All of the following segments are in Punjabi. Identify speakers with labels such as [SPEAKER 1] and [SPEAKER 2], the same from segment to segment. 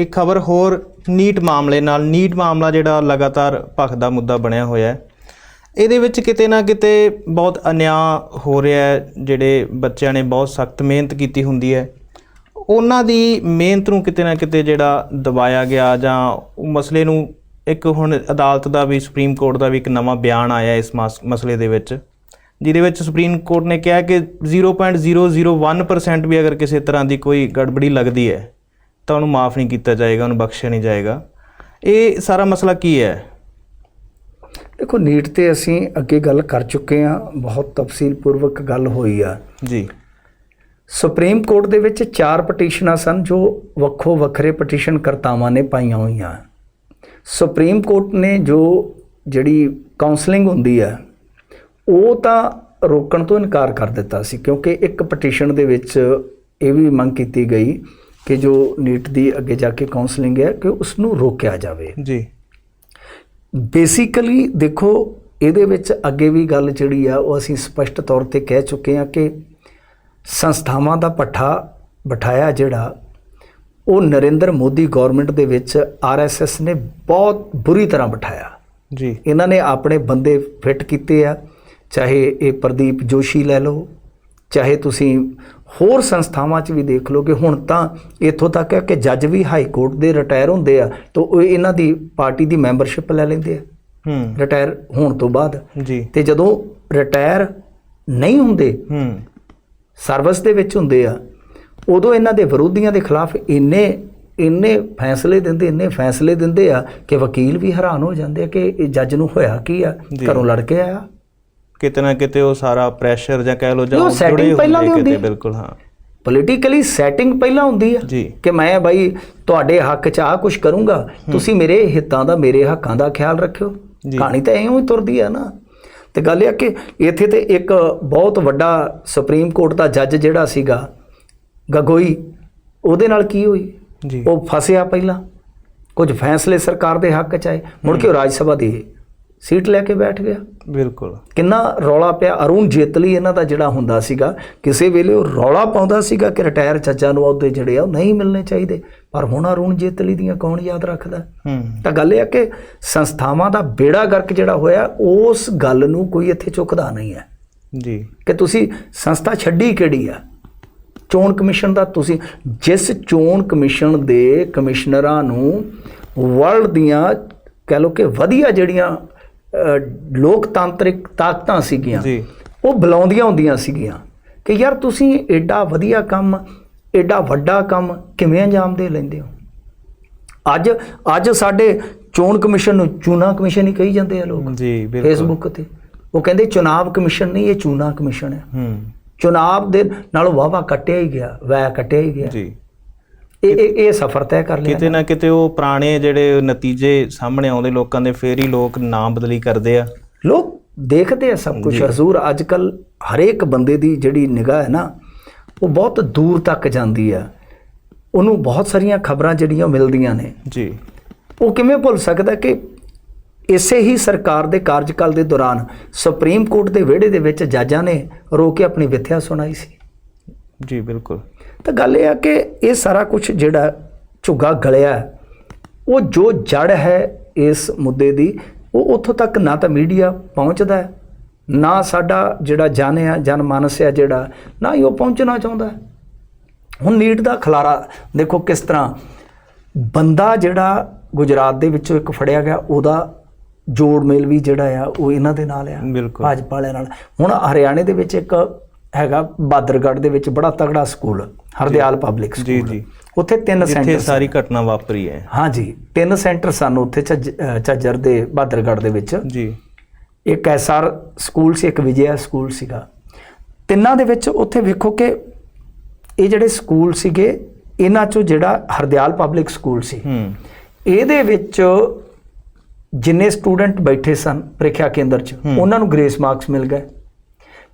[SPEAKER 1] ਇੱਕ ਖਬਰ ਹੋਰ ਨੀਟ ਮਾਮਲੇ ਨਾਲ, ਨੀਟ ਮਾਮਲਾ ਜਿਹੜਾ ਲਗਾਤਾਰ ਭਖਦਾ ਮੁੱਦਾ ਬਣਿਆ ਹੋਇਆ ਹੈ। ਇਹਦੇ ਵਿੱਚ ਕਿਤੇ ਨਾ ਕਿਤੇ ਬਹੁਤ ਅਨਿਆ ਹੋ ਰਿਹਾ ਹੈ, ਜਿਹੜੇ ਬੱਚਿਆਂ ਨੇ ਬਹੁਤ ਸਖਤ ਮਿਹਨਤ ਕੀਤੀ ਹੁੰਦੀ ਹੈ। ਉਹਨਾਂ ਦੀ ਮਿਹਨਤ ਨੂੰ ਕਿਤੇ ਨਾ ਕਿਤੇ ਜਿਹੜਾ ਦਬਾਇਆ ਗਿਆ ਜਾਂ ਉਹ ਮਸਲੇ ਨੂੰ ਇੱਕ ਹੁਣ ਅਦਾਲਤ ਦਾ ਵੀ, ਸੁਪਰੀਮ ਕੋਰਟ ਦਾ ਵੀ ਇੱਕ ਨਵਾਂ ਬਿਆਨ ਆਇਆ ਇਸ ਮਸ- ਮਸਲੇ ਦੇ ਵਿੱਚ, ਜਿਹਦੇ ਵਿੱਚ ਸੁਪਰੀਮ ਕੋਰਟ ਨੇ ਕਿਹਾ ਕਿ 0.001% ਵੀ ਅਗਰ ਕਿਸੇ ਤਰ੍ਹਾਂ ਦੀ ਕੋਈ ਗੜਬੜੀ ਲੱਗਦੀ ਹੈ ਤਾਂ ਉਹਨੂੰ ਮਾਫ ਨਹੀਂ ਕੀਤਾ ਜਾਏਗਾ ਉਹਨੂੰ ਬਖਸ਼ਿਆ ਨਹੀਂ ਜਾਏਗਾ। ਇਹ ਸਾਰਾ ਮਸਲਾ ਕੀ ਹੈ?
[SPEAKER 2] ਦੇਖੋ ਨੀਟ ਤੇ ਅਸੀਂ ਅੱਗੇ ਗੱਲ ਕਰ ਚੁੱਕੇ ਹਾਂ। ਬਹੁਤ ਤਫਸੀਲ ਪੂਰਵਕ ਗੱਲ ਹੋਈ ਆ।
[SPEAKER 1] ਜੀ।
[SPEAKER 2] ਸੁਪਰੀਮ ਕੋਰਟ ਦੇ ਵਿੱਚ ਚਾਰ ਪਟੀਸ਼ਨਾਂ ਸਨ ਜੋ ਵੱਖੋ ਵੱਖਰੇ ਪਟੀਸ਼ਨ ਕਰਤਾਵਾਂ ਨੇ ਪਾਈਆਂ ਹੋਈਆਂ। ਸੁਪਰੀਮ ਕੋਰਟ ਨੇ ਜੋ ਜਿਹੜੀ ਕਾਉਂਸਲਿੰਗ ਹੁੰਦੀ ਹੈ ਉਹ ਤਾਂ ਰੋਕਣ ਤੋਂ ਇਨਕਾਰ ਕਰ ਦਿੱਤਾ ਸੀ ਕਿਉਂਕਿ ਇੱਕ ਪਟੀਸ਼ਨ ਦੇ ਵਿੱਚ ਇਹ ਵੀ ਮੰਗ ਕੀਤੀ ਗਈ ਕਿ ਜੋ ਨੀਟ ਦੀ ਅੱਗੇ ਜਾ ਕੇ ਕਾਉਂਸਲਿੰਗ ਹੈ ਕਿ ਉਸ ਨੂੰ ਰੋਕਿਆ ਜਾਵੇ।
[SPEAKER 1] ਜੀ।
[SPEAKER 2] ਬੇਸਿਕਲੀ ਦੇਖੋ ਇਹਦੇ ਵਿੱਚ ਅੱਗੇ ਵੀ ਗੱਲ ਜਿਹੜੀ ਆ ਉਹ ਅਸੀਂ ਸਪਸ਼ਟ ਤੌਰ ਤੇ ਕਹਿ ਚੁੱਕੇ ਹਾਂ ਕਿ ਸੰਸਥਾਵਾਂ ਦਾ ਪੱਠਾ ਬਿਠਾਇਆ ਜਿਹੜਾ ਉਹ ਨਰਿੰਦਰ ਮੋਦੀ ਗਵਰਨਮੈਂਟ ਦੇ ਵਿੱਚ ਆਰਐਸਐਸ ਨੇ ਬਹੁਤ ਬੁਰੀ ਤਰ੍ਹਾਂ ਬਿਠਾਇਆ।
[SPEAKER 1] ਜੀ।
[SPEAKER 2] ਇਹਨਾਂ ਨੇ ਆਪਣੇ ਬੰਦੇ ਫਿੱਟ ਕੀਤੇ ਆ ਚਾਹੇ ਇਹ ਪ੍ਰਦੀਪ ਜੋਸ਼ੀ ਲੈ ਲਓ ਚਾਹੇ ਤੁਸੀਂ ਹੋਰ ਸੰਸਥਾਵਾਂ 'ਚ ਵੀ ਦੇਖ ਲਓ ਕਿ ਹੁਣ ਤਾਂ ਇੱਥੋਂ ਤੱਕ ਹੈ ਕਿ ਜੱਜ ਵੀ ਹਾਈ ਕੋਰਟ ਦੇ ਰਿਟਾਇਰ ਹੁੰਦੇ ਆ ਤਾਂ ਉਹ ਇਹਨਾਂ ਦੀ ਪਾਰਟੀ ਦੀ ਮੈਂਬਰਸ਼ਿਪ ਲੈ ਲੈਂਦੇ ਆ।
[SPEAKER 1] ਹੂੰ।
[SPEAKER 2] ਰਿਟਾਇਰ ਹੋਣ ਤੋਂ ਬਾਅਦ।
[SPEAKER 1] ਜੀ।
[SPEAKER 2] ਤੇ ਜਦੋਂ ਰਿਟਾਇਰ ਨਹੀਂ ਹੁੰਦੇ
[SPEAKER 1] ਹੂੰ।
[SPEAKER 2] ਸਰਵਿਸ ਦੇ ਵਿੱਚ ਹੁੰਦੇ ਆ ਉਦੋਂ ਇਹਨਾਂ ਦੇ ਵਿਰੋਧੀਆਂ ਦੇ ਖਿਲਾਫ ਇੰਨੇ ਇੰਨੇ ਫੈਸਲੇ ਦਿੰਦੇ ਇੰਨੇ ਫੈਸਲੇ ਦਿੰਦੇ ਆ ਕਿ ਵਕੀਲ ਵੀ ਹੈਰਾਨ ਹੋ ਜਾਂਦੇ ਆ ਕਿ ਇਹ ਜੱਜ ਨੂੰ ਹੋਇਆ ਕੀ ਆ। ਘਰੋਂ ਲੜ ਕੇ ਆਇਆ।
[SPEAKER 1] ਕਿਤੇ ਨਾ ਕਿਤੇ ਉਹ ਸਾਰਾ ਪ੍ਰੈਸ਼ਰ ਜਾਂ ਕਹਿ ਲਓ ਜਾਂ
[SPEAKER 2] ਉਹ
[SPEAKER 1] ਜੁੜੇ
[SPEAKER 2] ਪਹਿਲਾਂ
[SPEAKER 1] ਕਿਤੇ
[SPEAKER 2] ਹੁੰਦੀ।
[SPEAKER 1] ਬਿਲਕੁਲ ਹਾਂ।
[SPEAKER 2] ਪੋਲੀਟੀਕਲੀ ਸੈਟਿੰਗ ਪਹਿਲਾਂ ਹੁੰਦੀ ਆ ਕਿ ਮੈਂ ਬਾਈ ਤੁਹਾਡੇ ਹੱਕ 'ਚ ਆ ਕੁਝ ਕਰੂੰਗਾ ਤੁਸੀਂ ਮੇਰੇ ਹਿੱਤਾਂ ਦਾ ਮੇਰੇ ਹੱਕਾਂ ਦਾ ਖਿਆਲ ਰੱਖਿਓ। ਕਹਾਣੀ ਤਾਂ ਐਵੇਂ ਹੀ ਤੁਰਦੀ ਆ ਨਾ। ਤੇ ਗੱਲ ਇਹ ਕਿ ਇੱਥੇ ਤੇ ਇੱਕ ਬਹੁਤ ਵੱਡਾ ਸੁਪਰੀਮ ਕੋਰਟ ਦਾ ਜੱਜ ਜਿਹੜਾ ਸੀਗਾ ਗਗੋਈ ਉਹਦੇ ਨਾਲ ਕੀ ਹੋਈ?
[SPEAKER 1] ਜੀ।
[SPEAKER 2] ਉਹ ਫਸਿਆ ਪਹਿਲਾਂ। ਕੁਝ ਫੈਸਲੇ ਸਰਕਾਰ ਦੇ ਹੱਕ 'ਚ ਆਏ। ਮੁੜ ਕੇ ਰਾਜ ਸਭਾ ਦੀ ਸੀਟ ਲੈ ਕੇ ਬੈਠ ਗਿਆ।
[SPEAKER 1] ਬਿਲਕੁਲ।
[SPEAKER 2] ਕਿੰਨਾ ਰੌਲਾ ਪਿਆ। ਅਰੁਣ ਜੇਤਲੀ ਇਹਨਾਂ ਦਾ ਜਿਹੜਾ ਹੁੰਦਾ ਸੀਗਾ ਕਿਸੇ ਵੇਲੇ ਉਹ ਰੌਲਾ ਪਾਉਂਦਾ ਸੀਗਾ ਕਿ ਰਿਟਾਇਰ ਚੱਜਾਂ ਨੂੰ ਅਹੁਦੇ ਜਿਹੜੇ ਆ ਉਹ ਨਹੀਂ ਮਿਲਣੇ ਚਾਹੀਦੇ। ਪਰ ਹੁਣ ਅਰੁਣ ਜੇਤਲੀ ਦੀਆਂ ਕੌਣ ਯਾਦ ਰੱਖਦਾ?
[SPEAKER 1] ਹੂੰ।
[SPEAKER 2] ਤਾਂ ਗੱਲ ਇਹ ਆ ਕਿ ਸੰਸਥਾਵਾਂ ਦਾ ਬੇੜਾ ਗਰਕ ਜਿਹੜਾ ਹੋਇਆ ਉਸ ਗੱਲ ਨੂੰ ਕੋਈ ਇੱਥੇ ਚੁੱਕਦਾ ਨਹੀਂ ਹੈ।
[SPEAKER 1] ਜੀ।
[SPEAKER 2] ਕਿ ਤੁਸੀਂ ਸੰਸਥਾ ਛੱਡੀ ਕਿਹੜੀ ਆ? ਚੋਣ ਕਮਿਸ਼ਨ ਦਾ ਤੁਸੀਂ ਜਿਸ ਚੋਣ ਕਮਿਸ਼ਨ ਦੇ ਕਮਿਸ਼ਨਰਾਂ ਨੂੰ ਵਰਲਡ ਦੀਆਂ ਕਹਿ ਲਓ ਕਿ ਵਧੀਆ ਜਿਹੜੀਆਂ ਲੋਕਤਾਂਤਰਿਕ ਤਾਕਤਾਂ ਸੀਗੀਆਂ
[SPEAKER 1] ਜੀ।
[SPEAKER 2] ਉਹ ਬੁਲਾਉਂਦੀਆਂ ਹੁੰਦੀਆਂ ਸੀਗੀਆਂ ਕਿ ਯਾਰ ਤੁਸੀਂ ਐਡਾ ਵਧੀਆ ਕੰਮ ਐਡਾ ਵੱਡਾ ਕੰਮ ਕਿਵੇਂ ਅੰਜਾਮ ਦੇ ਲੈਂਦੇ ਹੋ? ਅੱਜ ਅੱਜ ਸਾਡੇ ਚੋਣ ਕਮਿਸ਼ਨ ਨੂੰ ਚੂਨਾ ਕਮਿਸ਼ਨ ਹੀ ਕਹੀ ਜਾਂਦੇ ਆ ਲੋਕ।
[SPEAKER 1] ਜੀ ਬਿਲਕੁਲ।
[SPEAKER 2] ਫੇਸਬੁੱਕ ਤੇ। ਉਹ ਕਹਿੰਦੇ ਚੁਣਾਵ ਕਮਿਸ਼ਨ ਨਹੀਂ ਇਹ ਚੂਨਾ ਕਮਿਸ਼ਨ ਹੈ।
[SPEAKER 1] ਹੂੰ।
[SPEAKER 2] ਚੁਣਾਵ ਦੇ ਨਾਲੋਂ ਵਾਵਾ ਕੱਟਿਆ ਹੀ ਗਿਆ ਵੈ ਕੱਟਿਆ ਹੀ ਗਿਆ।
[SPEAKER 1] ਜੀ।
[SPEAKER 2] ਇਹ ਇਹ ਇਹ ਸਫਰ ਤੈਅ ਕਰ ਲਿਆ
[SPEAKER 1] ਕਿਤੇ ਨਾ ਕਿਤੇ ਉਹ ਪੁਰਾਣੇ ਜਿਹੜੇ ਨਤੀਜੇ ਸਾਹਮਣੇ ਆਉਂਦੇ ਲੋਕਾਂ ਦੇ ਫੇਰ ਹੀ ਲੋਕ ਨਾਮ ਬਦਲੀ ਕਰਦੇ ਆ।
[SPEAKER 2] ਲੋਕ ਦੇਖਦੇ ਆ ਸਭ ਕੁਝ ਹਜ਼ੂਰ ਅੱਜ ਕੱਲ ਹਰੇਕ ਬੰਦੇ ਦੀ ਜਿਹੜੀ ਨਿਗਾਹ ਹੈ ਨਾ ਉਹ ਬਹੁਤ ਦੂਰ ਤੱਕ ਜਾਂਦੀ ਆ। ਉਹਨੂੰ ਬਹੁਤ ਸਾਰੀਆਂ ਖਬਰਾਂ ਜਿਹੜੀਆਂ ਮਿਲਦੀਆਂ ਨੇ।
[SPEAKER 1] ਜੀ।
[SPEAKER 2] ਉਹ ਕਿਵੇਂ ਭੁੱਲ ਸਕਦਾ ਕਿ ਇਸੇ ਹੀ ਸਰਕਾਰ ਦੇ ਕਾਰਜਕਾਲ ਦੇ ਦੌਰਾਨ ਸੁਪਰੀਮ ਕੋਰਟ ਦੇ ਵਿਹੜੇ ਦੇ ਵਿੱਚ ਜੱਜਾਂ ਨੇ ਰੋ ਕੇ ਆਪਣੀ ਵਿਥਿਆ ਸੁਣਾਈ ਸੀ?
[SPEAKER 1] ਜੀ ਬਿਲਕੁਲ।
[SPEAKER 2] ਤਾਂ ਗੱਲ ਇਹ ਆ ਕਿ ਇਹ ਸਾਰਾ ਕੁਝ ਜਿਹੜਾ ਝੁੱਗਾ ਗਲਿਆ ਹੈ, ਉਹ ਜੋ ਜੜ ਹੈ ਇਸ ਮੁੱਦੇ ਦੀ ਉਹ ਉੱਥੋਂ ਤੱਕ ਨਾ ਤਾਂ ਮੀਡੀਆ ਪਹੁੰਚਦਾ ਹੈ ਨਾ ਸਾਡਾ ਜਿਹੜਾ ਜਨ ਆ ਜਨ ਮਾਨਸ ਆ ਜਿਹੜਾ ਨਾ ਹੀ ਉਹ ਪਹੁੰਚਣਾ ਚਾਹੁੰਦਾ ਹੈ। ਹੁਣ ਨੀਟ ਦਾ ਖਲਾਰਾ ਦੇਖੋ ਕਿਸ ਤਰ੍ਹਾਂ ਬੰਦਾ ਜਿਹੜਾ ਗੁਜਰਾਤ ਦੇ ਵਿੱਚੋਂ ਇੱਕ ਫੜਿਆ ਗਿਆ ਉਹਦਾ ਜੋੜ ਮੇਲ ਵੀ ਜਿਹੜਾ ਆ ਉਹ ਇਹਨਾਂ ਦੇ ਨਾਲ ਆ ਭਾਜਪਾ ਵਾਲਿਆਂ ਨਾਲ ਹੁਣ ਹਰਿਆਣੇ ਦੇ ਵਿੱਚ ਇੱਕ ਹੈਗਾ ਬਾਦਰਗੜ੍ਹ ਦੇ ਵਿੱਚ ਬੜਾ ਤਗੜਾ school Hardial public
[SPEAKER 1] ji
[SPEAKER 2] school
[SPEAKER 1] ji.
[SPEAKER 2] ਉੱਥੇ ਤਿੰਨ
[SPEAKER 1] ਜਿੱਥੇ
[SPEAKER 2] ਸੈਂਟਰ
[SPEAKER 1] ਸਾਰੀ ਘਟਨਾ ਵਾਪਰੀ ਹੈ।
[SPEAKER 2] ਹਾਂਜੀ ਤਿੰਨ ਸੈਂਟਰ ਸਨ ਉੱਥੇ ਝੱਜਰ ਦੇ ਬਾਦਰਗੜ੍ਹ ਦੇ ਵਿੱਚ।
[SPEAKER 1] ਜੀ।
[SPEAKER 2] ਇੱਕ ਐਸਆਰ ਸਕੂਲ ਸੀ ਇੱਕ ਵਿਜਿਆ ਸਕੂਲ ਸੀਗਾ। ਤਿੰਨਾਂ ਦੇ ਵਿੱਚ ਉੱਥੇ ਵੇਖੋ ਕਿ ਇਹ ਜਿਹੜੇ ਸਕੂਲ ਸੀਗੇ ਇਹਨਾਂ ਚੋਂ ਜਿਹੜਾ ਹਰਦਿਆਲ ਪਬਲਿਕ ਸਕੂਲ ਸੀ
[SPEAKER 1] ਹੂੰ।
[SPEAKER 2] ਇਹਦੇ ਵਿੱਚ ਜਿੰਨੇ ਸਟੂਡੈਂਟ ਬੈਠੇ ਸਨ ਪ੍ਰੀਖਿਆ ਕੇਂਦਰ 'ਚ। ਉਹਨਾਂ ਨੂੰ ਗ੍ਰੇਸ ਮਾਰਕਸ ਮਿਲ ਗਏ।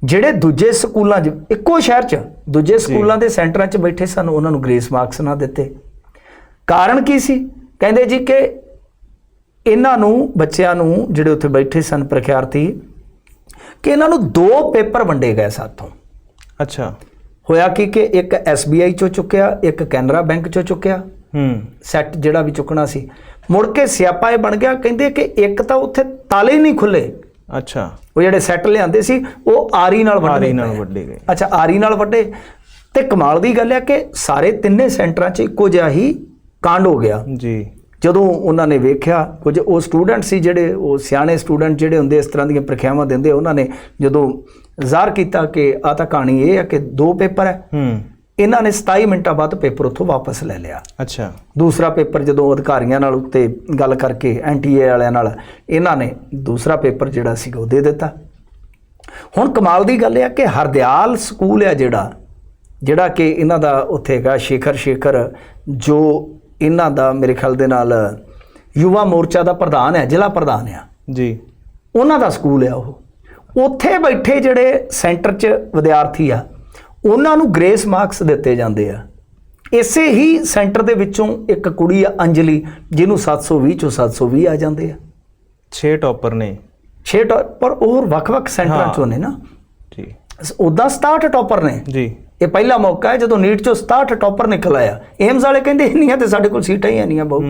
[SPEAKER 2] ਜਿਹੜੇ ਦੂਜੇ ਸਕੂਲਾਂ 'ਚ ਇੱਕੋ ਸ਼ਹਿਰ 'ਚ ਦੂਜੇ ਸਕੂਲਾਂ ਦੇ ਸੈਂਟਰਾਂ 'ਚ ਬੈਠੇ ਸਨ ਉਹਨਾਂ ਨੂੰ ਗ੍ਰੇਸ ਮਾਰਕਸ ਨਾ ਦਿੱਤੇ। ਕਾਰਨ ਕੀ ਸੀ? ਕਹਿੰਦੇ ਜੀ ਕਿ ਇਹਨਾਂ ਨੂੰ ਬੱਚਿਆਂ ਨੂੰ ਜਿਹੜੇ ਉੱਥੇ ਬੈਠੇ ਸਨ ਪ੍ਰਖਿਆਰਥੀ ਕਿ ਇਹਨਾਂ ਨੂੰ ਦੋ ਪੇਪਰ ਵੰਡੇ ਗਏ ਸਾਥੋਂ
[SPEAKER 1] ਅੱਛਾ।
[SPEAKER 2] ਹੋਇਆ ਕੀ ਕਿ ਇੱਕ SBI ਚੋਂ ਚੁੱਕਿਆ ਇੱਕ ਕੈਨਰਾ ਬੈਂਕ ਚੋਂ ਚੁੱਕਿਆ।
[SPEAKER 1] ਹੂੰ।
[SPEAKER 2] ਸੈੱਟ ਜਿਹੜਾ ਵੀ ਚੁੱਕਣਾ ਸੀ। ਮੁੜ ਕੇ ਸਿਆਪਾ ਇਹ ਬਣ ਗਿਆ ਕਹਿੰਦੇ ਕਿ ਇੱਕ ਤਾਂ ਉੱਥੇ ਤਾਲੇ ਹੀ ਨਹੀਂ ਖੁੱਲੇ।
[SPEAKER 1] ਅੱਛਾ।
[SPEAKER 2] ਉਹ ਜਿਹੜੇ ਸੈੱਟ ਲਿਆਂਦੇ ਸੀ ਉਹ ਆਰੀ ਨਾਲ ਵੱਢੇ
[SPEAKER 1] ਆਰੀ ਨਾਲ ਵੱਡੇ ਗਏ।
[SPEAKER 2] ਅੱਛਾ ਆਰੀ ਨਾਲ ਵੱਡੇ ਤੇ ਕਮਾਲ ਦੀ ਗੱਲ ਹੈ ਕਿ ਸਾਰੇ ਤਿੰਨੇ ਸੈਂਟਰਾਂ 'ਚ ਇੱਕੋ ਜਿਹਾ ਹੀ ਕਾਂਡ ਹੋ ਗਿਆ।
[SPEAKER 1] ਜੀ।
[SPEAKER 2] ਜਦੋਂ ਉਹਨਾਂ ਨੇ ਵੇਖਿਆ ਕੁਝ ਉਹ ਸਟੂਡੈਂਟ ਸੀ ਜਿਹੜੇ ਉਹ ਸਿਆਣੇ ਸਟੂਡੈਂਟ ਜਿਹੜੇ ਹੁੰਦੇ ਇਸ ਤਰ੍ਹਾਂ ਦੀਆਂ ਪ੍ਰੀਖਿਆਵਾਂ ਦਿੰਦੇ ਉਹਨਾਂ ਨੇ ਜਦੋਂ ਜ਼ਾਹਰ ਕੀਤਾ ਕਿ ਆ ਤਾਂ ਕਹਾਣੀ ਇਹ ਹੈ ਕਿ ਦੋ ਪੇਪਰ ਹੈ।
[SPEAKER 1] ਹੂੰ।
[SPEAKER 2] ਇਹਨਾਂ ਨੇ 27 ਮਿੰਟਾਂ ਬਾਅਦ ਪੇਪਰ ਉੱਥੋਂ ਵਾਪਸ ਲੈ ਲਿਆ।
[SPEAKER 1] ਅੱਛਾ।
[SPEAKER 2] ਦੂਸਰਾ ਪੇਪਰ ਜਦੋਂ ਅਧਿਕਾਰੀਆਂ ਨਾਲ ਉੱਤੇ ਗੱਲ ਕਰਕੇ ਐਨਟੀਏ ਵਾਲਿਆਂ ਨਾਲ ਇਹਨਾਂ ਨੇ ਦੂਸਰਾ ਪੇਪਰ ਜਿਹੜਾ ਸੀ ਉਹ ਦੇ ਦਿੱਤਾ। ਹੁਣ ਕਮਾਲ ਦੀ ਗੱਲ ਇਹ ਹੈ ਕਿ ਹਰਦਿਆਲ ਸਕੂਲ ਹੈ ਜਿਹੜਾ ਜਿਹੜਾ ਕਿ ਇਹਨਾਂ ਦਾ ਉੱਥੇ ਹੈਗਾ ਸ਼ੇਖਰ ਸ਼ੇਖਰ ਜੋ ਇਹਨਾਂ ਦਾ ਮੇਰੇ ਖਿਆਲ ਦੇ ਨਾਲ ਯੁਵਾ ਮੋਰਚਾ ਦਾ ਪ੍ਰਧਾਨ ਹੈ ਜ਼ਿਲ੍ਹਾ ਪ੍ਰਧਾਨ ਆ।
[SPEAKER 1] ਜੀ।
[SPEAKER 2] ਉਹਨਾਂ ਦਾ ਸਕੂਲ ਆ ਉਹ। ਉੱਥੇ ਬੈਠੇ ਜਿਹੜੇ ਸੈਂਟਰ 'ਚ ਵਿਦਿਆਰਥੀ ਆ ਉਹਨਾਂ ਨੂੰ ਗ੍ਰੇਸ ਮਾਰਕਸ ਦਿੱਤੇ ਜਾਂਦੇ ਆ। ਇਸੇ ਹੀ ਸੈਂਟਰ ਦੇ ਵਿੱਚੋਂ ਇੱਕ ਕੁੜੀ ਆ ਅੰਜਲੀ ਜਿਹਨੂੰ 720 ਚੋਂ 720 ਆ ਜਾਂਦੇ ਆ।
[SPEAKER 1] 6 ਟੌਪਰ ਨੇ।
[SPEAKER 2] 6 ਪਰ ਹੋਰ ਵੱਖ-ਵੱਖ ਸੈਂਟਰਾਂ। ਚੋਂ ਨੇ ਨਾ।
[SPEAKER 1] ਜੀ।
[SPEAKER 2] ਉਦਾਂ 67 ਟੌਪਰ ਨੇ।
[SPEAKER 1] ਜੀ।
[SPEAKER 2] ਇਹ ਪਹਿਲਾ ਮੌਕਾ ਹੈ ਜਦੋਂ ਨੀਟ ਚੋਂ 67 ਟੌਪਰ ਨਿਕਲ ਆਇਆ। ਏਮਸ ਵਾਲੇ ਕਹਿੰਦੇ ਇੰਨੀਆਂ ਤੇ ਸਾਡੇ ਕੋਲ ਸੀਟਾਂ ਹੀ ਨਹੀਂ ਆ ਬਹੁ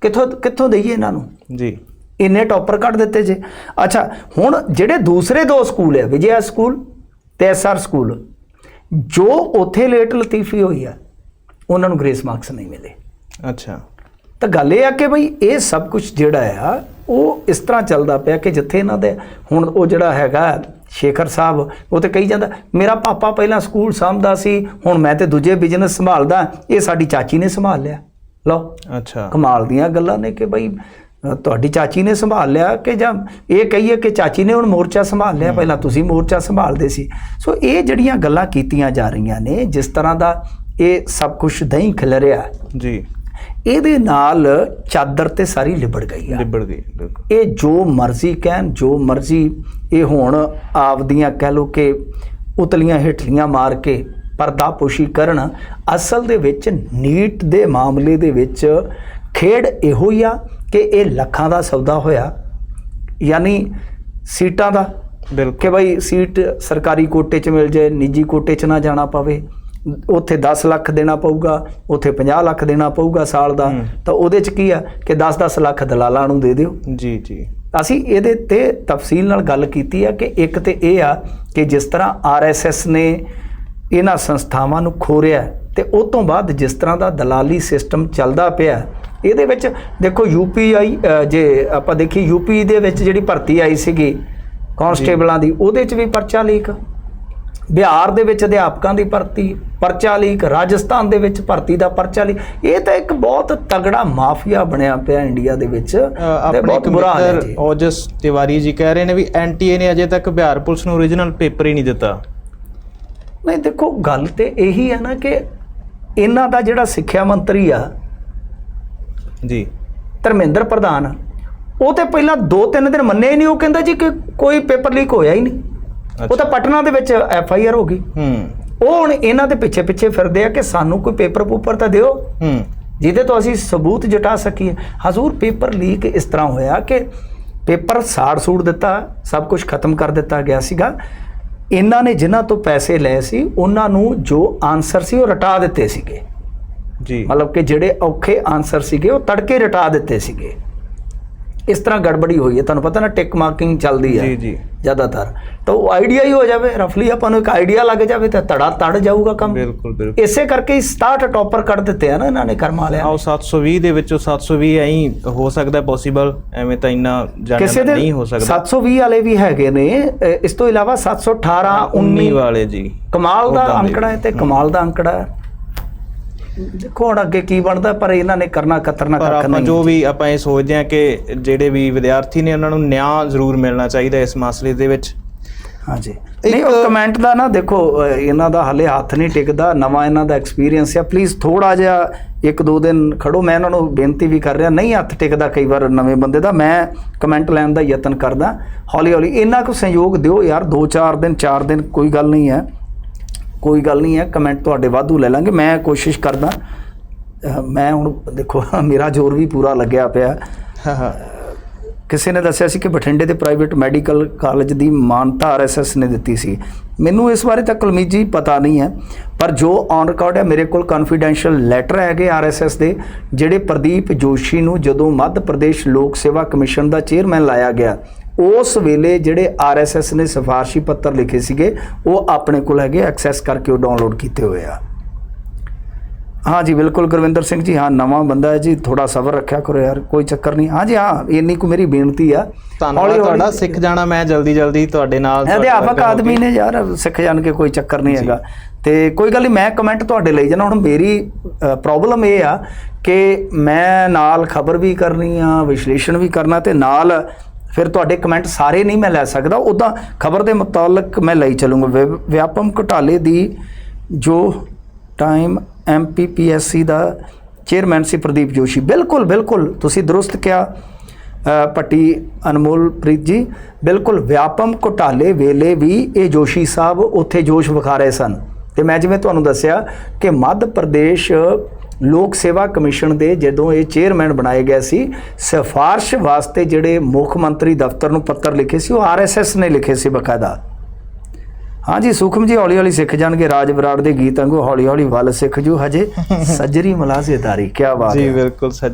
[SPEAKER 2] ਕਿੱਥੋਂ ਕਿੱਥੋਂ ਦਈਏ ਇਹਨਾਂ ਨੂੰ?
[SPEAKER 1] ਜੀ।
[SPEAKER 2] ਇੰਨੇ ਟੌਪਰ ਕੱਢ ਦਿੱਤੇ ਜੇ। ਅੱਛਾ ਹੁਣ ਜਿਹੜੇ ਦੂਸਰੇ ਦੋ ਸਕੂਲ ਹੈ ਵਿਜਿਆ ਸਕੂਲ ਤੇ ਐਸਆਰ ਸਕੂਲ। ਜੋ ਉੱਥੇ ਲੇਟ ਲਤੀਫੀ ਹੋਈ ਆ ਉਹਨਾਂ ਨੂੰ ਗ੍ਰੇਸ ਮਾਰਕਸ ਨਹੀਂ ਮਿਲੇ।
[SPEAKER 1] ਅੱਛਾ।
[SPEAKER 2] ਤਾਂ ਗੱਲ ਇਹ ਆ ਕਿ ਬਈ ਇਹ ਸਭ ਕੁਝ ਜਿਹੜਾ ਆ ਉਹ ਇਸ ਤਰ੍ਹਾਂ ਚੱਲਦਾ ਪਿਆ ਕਿ ਜਿੱਥੇ ਇਹਨਾਂ ਦੇ ਹੁਣ ਉਹ ਜਿਹੜਾ ਹੈਗਾ ਸ਼ੇਖਰ ਸਾਹਿਬ ਉਹ ਤੇ ਕਹੀ ਜਾਂਦਾ ਮੇਰਾ ਪਾਪਾ ਪਹਿਲਾਂ ਸਕੂਲ ਸੰਭਦਾ ਸੀ ਹੁਣ ਮੈਂ ਤੇ ਦੂਜੇ ਬਿਜ਼ਨਸ ਸੰਭਾਲਦਾ ਇਹ ਸਾਡੀ ਚਾਚੀ ਨੇ ਸੰਭਾਲ ਲਿਆ। ਲਓ
[SPEAKER 1] ਅੱਛਾ।
[SPEAKER 2] ਕਮਾਲ ਦੀਆਂ ਗੱਲਾਂ ਨੇ ਕਿ ਅ, ਤੁਹਾਡੀ ਚਾਚੀ ਨੇ ਸੰਭਾਲ ਲਿਆ ਕਿ ਜਾਂ ਇਹ ਕਹੀਏ ਕਿ ਚਾਚੀ ਨੇ ਹੁਣ ਮੋਰਚਾ ਸੰਭਾਲ ਲਿਆ ਪਹਿਲਾਂ ਤੁਸੀਂ ਮੋਰਚਾ ਸੰਭਾਲਦੇ ਸੀ। ਸੋ ਇਹ ਜਿਹੜੀਆਂ ਗੱਲਾਂ ਕੀਤੀਆਂ ਜਾ ਰਹੀਆਂ ਨੇ ਜਿਸ ਤਰ੍ਹਾਂ ਦਾ ਇਹ ਸਭ ਕੁਝ ਦਹੀਂ ਖਿਲਰਿਆ
[SPEAKER 1] ਜੀ।
[SPEAKER 2] ਇਹਦੇ ਨਾਲ ਚਾਦਰ ਤੇ ਸਾਰੀ ਲਿਬੜ ਗਈ ਆ।
[SPEAKER 1] ਲਿਬੜ ਗਈ
[SPEAKER 2] ਇਹ ਜੋ ਮਰਜ਼ੀ ਕਹਿਣ ਜੋ ਮਰਜ਼ੀ ਇਹ ਹੁਣ ਆਪਦੀਆਂ ਕਹਿ ਲੋ ਕਿ ਉਤਲੀਆਂ ਹੇਠਲੀਆਂ ਮਾਰ ਕੇ ਪਰਦਾਪੋਸ਼ੀ ਕਰਨ ਅਸਲ ਦੇ ਵਿੱਚ ਨੀਟ ਦੇ ਮਾਮਲੇ ਦੇ ਵਿੱਚ ਖੇਡ ਇਹੋ ਹੀ ਆ ਕਿ ਇਹ ਲੱਖਾਂ ਦਾ ਸੌਦਾ ਹੋਇਆ ਯਾਨੀ ਸੀਟਾਂ ਦਾ
[SPEAKER 1] ਬਿਲਕੁਲ।
[SPEAKER 2] ਕਿ ਭਾਈ ਸੀਟ ਸਰਕਾਰੀ ਕੋਟੇ 'ਚ ਮਿਲ ਜਾਏ ਨਿੱਜੀ ਕੋਟੇ 'ਚ ਨਾ ਜਾਣਾ ਪਵੇ ਉੱਥੇ 10 ਲੱਖ ਦੇਣਾ ਪਊਗਾ ਉੱਥੇ 50 ਲੱਖ ਦੇਣਾ ਪਊਗਾ ਸਾਲ ਦਾ। ਤਾਂ ਉਹਦੇ 'ਚ ਕੀ ਆ ਕਿ 10-10 ਲੱਖ ਦਲਾਲਾਂ ਨੂੰ ਦੇ ਦਿਓ।
[SPEAKER 1] ਜੀ ਜੀ।
[SPEAKER 2] ਅਸੀਂ ਇਹਦੇ ਤੇ ਤਫਸੀਲ ਨਾਲ ਗੱਲ ਕੀਤੀ ਆ ਕਿ ਇੱਕ ਤੇ ਇਹ ਆ ਕਿ ਜਿਸ ਤਰ੍ਹਾਂ ਆਰਐਸਐਸ ਨੇ ਇਹਨਾਂ ਸੰਸਥਾਵਾਂ ਨੂੰ ਖੋਰਿਆ ਤੇ ਉਸ ਤੋਂ ਬਾਅਦ ਜਿਸ ਤਰ੍ਹਾਂ ਦਾ ਦਲਾਲੀ ਸਿਸਟਮ ਚੱਲਦਾ ਪਿਆ ਇਹਦੇ ਵਿੱਚ ਦੇਖੋ ਯੂਪੀਆਈ ਜੇ ਆਪਾਂ ਦੇਖੀ ਯੂਪੀ ਦੇ ਵਿੱਚ ਜਿਹੜੀ ਭਰਤੀ ਆਈ ਸੀਗੀ ਕਾਂਸਟੇਬਲਾਂ ਦੀ ਉਹਦੇ 'ਚ ਵੀ ਪਰਚਾ ਲੀਕ। ਬਿਹਾਰ ਦੇ ਵਿੱਚ ਅਧਿਆਪਕਾਂ ਦੀ ਭਰਤੀ ਪਰਚਾ ਲੀਕ ਰਾਜਸਥਾਨ ਦੇ ਵਿੱਚ ਭਰਤੀ ਦਾ ਪਰਚਾ ਲੀਕ। ਇਹ ਤਾਂ ਇੱਕ ਬਹੁਤ ਤਗੜਾ ਮਾਫੀਆ ਬਣਿਆ ਪਿਆ ਇੰਡੀਆ ਦੇ ਵਿੱਚ ਤੇ ਬਹੁਤ ਬੁਰਾ ਹਾਲ ਹੈ
[SPEAKER 1] ਔਜਸ ਤਿਵਾਰੀ ਜੀ ਕਹਿ ਰਹੇ ਨੇ ਵੀ ਐਨਟੀਏ ਨੇ ਅਜੇ ਤੱਕ ਬਿਹਾਰ ਪੁਲਿਸ ਨੂੰ ਓਰੀਜਨਲ ਪੇਪਰ ਹੀ ਨਹੀਂ ਦਿੱਤਾ।
[SPEAKER 2] ਨਹੀਂ ਦੇਖੋ ਗੱਲ ਤੇ ਇਹੀ ਹੈ ਨਾ ਕਿ ਇਹਨਾਂ ਦਾ ਜਿਹੜਾ ਸਿੱਖਿਆ ਮੰਤਰੀ ਆ
[SPEAKER 1] ਜੀ।
[SPEAKER 2] ਧਰਮਿੰਦਰ ਪ੍ਰਧਾਨ ਉਹ ਤੇ ਪਹਿਲਾਂ 2-3 ਦਿਨ ਮੰਨੇ ਹੀ ਨਹੀਂ ਉਹ ਕਹਿੰਦਾ ਜੀ ਕਿ ਕੋਈ ਪੇਪਰ ਲੀਕ ਹੋਇਆ ਹੀ ਨਹੀਂ। ਉਹ ਤਾਂ ਪਟਨਾ ਦੇ ਵਿੱਚ ਐਫ ਆਈ ਆਰ ਹੋ ਗਈ।
[SPEAKER 1] ਹੂੰ।
[SPEAKER 2] ਉਹ ਹੁਣ ਇਹਨਾਂ ਦੇ ਪਿੱਛੇ ਪਿੱਛੇ ਫਿਰਦੇ ਆ ਕਿ ਸਾਨੂੰ ਕੋਈ ਪੇਪਰ ਪੂਪਰ ਤਾਂ ਦਿਓ।
[SPEAKER 1] ਹੂੰ।
[SPEAKER 2] ਜਿਹਦੇ ਤੋਂ ਅਸੀਂ ਸਬੂਤ ਜਟਾ ਸਕੀਏ। ਹਜ਼ੂਰ ਪੇਪਰ ਲੀਕ ਇਸ ਤਰ੍ਹਾਂ ਹੋਇਆ ਕਿ ਪੇਪਰ ਸਾੜ ਸੂੜ ਦਿੱਤਾ ਸਭ ਕੁਝ ਖਤਮ ਕਰ ਦਿੱਤਾ ਗਿਆ ਸੀਗਾ। ਇਹਨਾਂ ਨੇ ਜਿਨ੍ਹਾਂ ਤੋਂ ਪੈਸੇ ਲਏ ਸੀ ਉਹਨਾਂ ਨੂੰ ਜੋ ਆਨਸਰ ਸੀ ਉਹ ਰਟਾ ਦਿੱਤੇ ਸੀਗੇ।
[SPEAKER 1] ਜੀ।
[SPEAKER 2] ਮਤਲਬ ਕਿ ਜਿਹੜੇ ਔਖੇ ਆਨਸਰ ਸੀਗੇ ਉਹ ਤੜਕੇ ਰਟਾ ਦਿੱਤੇ ਸੀਗੇ। ਇਸ ਤਰ੍ਹਾਂ ਗੜਬੜੀ ਹੋਈ ਹੈ। ਤੁਹਾਨੂੰ ਪਤਾ ਨਾ ਟਿਕ ਮਾਰਕਿੰਗ ਚੱਲਦੀ ਹੈ
[SPEAKER 1] ਜੀ ਜੀ।
[SPEAKER 2] ਜ਼ਿਆਦਾਤਰ। ਤਾਂ ਉਹ ਆਈਡੀਆ ਹੀ ਹੋ ਜਾਵੇ। ਰਫਲੀ ਆਪਾਂ ਨੂੰ ਇੱਕ ਆਈਡੀਆ ਲੱਗ ਜਾਵੇ ਤਾਂ ਤੜਾ ਤੜ ਜਾਊਗਾ ਕੰਮ।
[SPEAKER 1] ਬਿਲਕੁਲ ਬਿਲਕੁਲ।
[SPEAKER 2] ਇਸੇ ਕਰਕੇ ਹੀ 67 ਟੌਪਰ ਕੱਢ ਦਿੱਤੇ ਆ ਨਾ ਇਹਨਾਂ ਨੇ ਕਰਮ ਵਾਲਿਆਂ
[SPEAKER 1] ਆਓ 720 ਦੇ ਵਿੱਚੋਂ 720 ਐਂ ਹੋ ਸਕਦਾ ਪੋਸੀਬਲ ਐਵੇਂ ਤਾਂ ਇੰਨਾ
[SPEAKER 2] ਦੇ
[SPEAKER 1] ਨਹੀਂ ਹੋ ਸਕਦਾ।
[SPEAKER 2] 720 ਵਾਲੇ ਵੀ ਹੈਗੇ ਨੇ। ਇਸ ਤੋਂ ਇਲਾਵਾ 718
[SPEAKER 1] 19
[SPEAKER 2] 19
[SPEAKER 1] ਵਾਲੇ ਜੀ।
[SPEAKER 2] ਕਮਾਲ ਦੇ। ਅੰਕੜਾ ਹੈ ਤੇ ਕਮਾਲ ਦਾ ਅੰਕੜਾ ਹੈ। ਦੇਖੋ ਹੁਣ ਅੱਗੇ ਕੀ ਬਣਦਾ ਪਰ ਇਹਨਾਂ ਨੇ ਕਰਨਾ ਕਤਰਨਾ
[SPEAKER 1] ਪਰ
[SPEAKER 2] ਕੱਖ
[SPEAKER 1] ਆਪਾਂ
[SPEAKER 2] ਨਹੀਂ।
[SPEAKER 1] ਜੋ ਵੀ ਆਪਾਂ ਇਹ ਸੋਚਦੇ ਹਾਂ ਕਿ ਜਿਹੜੇ ਵੀ ਵਿਦਿਆਰਥੀ ਨੇ ਉਹਨਾਂ ਨੂੰ ਨਿਆਂ ਜ਼ਰੂਰ ਮਿਲਣਾ ਚਾਹੀਦਾ ਇਸ ਮਸਲੇ ਦੇ ਵਿੱਚ।
[SPEAKER 2] ਹਾਂਜੀ। ਨਹੀਂ ਉਹ ਕਮੈਂਟ ਦਾ ਨਾ ਦੇਖੋ ਇਹਨਾਂ ਦਾ ਹਲੇ ਹੱਥ ਨਹੀਂ ਟਿਕਦਾ ਨਵਾਂ ਇਹਨਾਂ ਦਾ ਐਕਸਪੀਰੀਅੰਸ ਹੈ ਪਲੀਜ਼ ਥੋੜਾ ਜਿਹਾ ਇੱਕ ਦੋ ਦਿਨ ਖੜੋ ਮੈਂ ਇਹਨਾਂ ਨੂੰ ਬੇਨਤੀ ਵੀ ਕਰ ਰਿਹਾ ਨਹੀਂ ਹੱਥ ਟਿਕਦਾ ਕਈ ਵਾਰ ਨਵੇਂ ਬੰਦੇ ਦਾ ਮੈਂ ਕਮੈਂਟ ਲੈਣ ਦਾ ਯਤਨ ਕਰਦਾ। ਹੌਲੀ ਹੌਲੀ ਇਹਨਾਂ ਕੋ ਸਹਿਯੋਗ ਦਿਓ ਯਾਰ 2-4 ਦਿਨ 4 ਦਿਨ ਕੋਈ ਗੱਲ ਨਹੀਂ ਹੈ। ਕੋਈ ਗੱਲ ਨਹੀਂ ਹੈ ਕਮੈਂਟ ਤੁਹਾਡੇ ਵਾਧੂ ਲੈ ਲਾਂਗੇ। ਮੈਂ ਕੋਸ਼ਿਸ਼ ਕਰਦਾ। ਮੈਂ ਹੁਣ ਦੇਖੋ ਮੇਰਾ ਜ਼ੋਰ ਵੀ ਪੂਰਾ ਲੱਗਿਆ ਪਿਆ। ਕਿਸੇ ਨੇ ਦੱਸਿਆ ਸੀ ਕਿ ਬਠਿੰਡੇ ਦੇ ਪ੍ਰਾਈਵੇਟ ਮੈਡੀਕਲ ਕਾਲਜ ਦੀ ਮਾਨਤਾ ਆਰਐਸਐਸ ਨੇ ਦਿੱਤੀ ਸੀ। ਮੈਨੂੰ ਇਸ ਬਾਰੇ ਤਾਂ ਕਲਮੀਜੀ ਪਤਾ ਨਹੀਂ ਹੈ ਪਰ ਜੋ ਔਨ ਰਿਕਾਰਡ ਹੈ ਮੇਰੇ ਕੋਲ ਕੌਨਫੀਡੈਂਸ਼ੀਅਲ ਲੈਟਰ ਹੈਗੇ ਆਰਐਸਐਸ ਦੇ ਜਿਹੜੇ ਪ੍ਰਦੀਪ ਜੋਸ਼ੀ ਨੂੰ ਜਦੋਂ ਮੱਧ ਪ੍ਰਦੇਸ਼ ਲੋਕ ਸੇਵਾ ਕਮਿਸ਼ਨ ਦਾ ਚੇਅਰਮੈਨ ਲਾਇਆ ਗਿਆ ਉਸ ਵੇਲੇ ਜਿਹੜੇ ਆਰਐਸਐਸ ਨੇ ਸਿਫਾਰਸ਼ੀ ਪੱਤਰ ਲਿਖੇ ਸੀਗੇ ਉਹ ਆਪਣੇ ਕੋਲ ਹੈਗੇ ਐਕਸੈਸ ਕਰਕੇ ਉਹ ਡਾਊਨਲੋਡ ਕੀਤੇ ਹੋਏ ਆ। ਹਾਂ ਜੀ ਬਿਲਕੁਲ ਗੁਰਵਿੰਦਰ ਸਿੰਘ ਜੀ ਹਾਂ ਨਵਾਂ ਬੰਦਾ ਹੈ ਜੀ ਥੋੜਾ ਸਬਰ ਰੱਖਿਆ ਕਰੋ ਯਾਰ ਕੋਈ ਚੱਕਰ ਨਹੀਂ। ਹਾਂ ਜੀ ਹਾਂ ਇੰਨੀ ਕੁ ਮੇਰੀ ਬੇਨਤੀ ਆ।
[SPEAKER 1] ਧੰਨਵਾਦ ਤੁਹਾਡਾ ਸਿੱਖ ਜਾਣਾ ਮੈਂ ਜਲਦੀ ਜਲਦੀ ਤੁਹਾਡੇ ਨਾਲ
[SPEAKER 2] ਅਧਿਆਪਕ ਆਦਮੀ। ਨੇ ਯਾਰ ਸਿੱਖ ਜਾਣ ਕੇ ਕੋਈ ਚੱਕਰ ਨਹੀਂ ਹੈਗਾ। ਤੇ ਕੋਈ ਗੱਲ ਨਹੀਂ ਮੈਂ ਕਮੈਂਟ ਤੁਹਾਡੇ ਲਈ ਜਾਣਾ ਹੁਣ ਮੇਰੀ ਪ੍ਰੋਬਲਮ ਇਹ ਆ ਕਿ ਮੈਂ ਨਾਲ ਖਬਰ ਵੀ ਕਰਨੀ ਆ ਵਿਸ਼ਲੇਸ਼ਣ ਵੀ ਕਰਨਾ ਤੇ ਨਾਲ ਤੁਹਾਡੇ ਕਮੈਂਟ ਸਾਰੇ ਨਹੀਂ ਮੈਂ ਲੈ ਸਕਦਾ ਉਦਾਂ ਖਬਰ ਦੇ ਮੁਤਲਕ ਮੈਂ ਲਈ ਚੱਲੂੰਗਾ। ਵਿਆਪਮ ਘੁਟਾਲੇ ਦੀ ਜੋ ਟਾਈਮ ਐਮਪੀਪੀਐਸਸੀ ਦਾ ਚੇਅਰਮੈਨ ਸੀ ਪ੍ਰਦੀਪ ਜੋਸ਼ੀ। ਬਿਲਕੁਲ ਬਿਲਕੁਲ ਤੁਸੀਂ ਦਰੁਸਤ ਕਿਹਾ ਅ, ਪੱਟੀ ਅਨਮੋਲ ਪ੍ਰੀਤ ਜੀ। ਬਿਲਕੁਲ ਵਿਆਪਮ ਘੁਟਾਲੇ ਵੇਲੇ ਵੀ ਇਹ ਜੋਸ਼ੀ ਸਾਹਿਬ ਉੱਥੇ ਜੋਸ਼ ਵਿਖਾ ਰਹੇ ਸਨ। ਤੇ ਮੈਂ ਜਿਵੇਂ ਤੁਹਾਨੂੰ ਦੱਸਿਆ ਕਿ ਮੱਧ ਪ੍ਰਦੇਸ਼ ਲੋਕ ਸੇਵਾ ਕਮਿਸ਼ਨ ਦੇ ਜਦੋਂ ਇਹ ਚੇਅਰਮੈਨ ਬਣਾਏ ਗਏ ਸੀ ਸਿਫਾਰਸ਼ ਵਾਸਤੇ ਜਿਹੜੇ ਮੁੱਖ ਮੰਤਰੀ ਦਫ਼ਤਰ ਨੂੰ ਪੱਤਰ ਲਿਖੇ ਸੀ ਉਹ ਆਰਐਸਐਸ ਨੇ ਲਿਖੇ ਸੀ ਬਕਾਇਦਾ। ਹਾਂਜੀ ਸੁਖਮ ਜੀ ਹੌਲੀ ਹੌਲੀ ਸਿੱਖ ਜਾਣਗੇ ਰਾਜ ਬਰਾੜ ਦੇ ਗੀਤ ਵਾਂਗੂ ਹੌਲੀ ਹੌਲੀ ਵੱਲ ਸਿੱਖ ਜੂ ਹਜੇ ਸੱਜਰੀ ਮਲਾਜ਼ੇਦਾਰੀ ਕੀ ਬਾਤ
[SPEAKER 1] ਜੀ
[SPEAKER 2] ਹੈ।
[SPEAKER 1] ਬਿਲਕੁਲ ਸੱਚ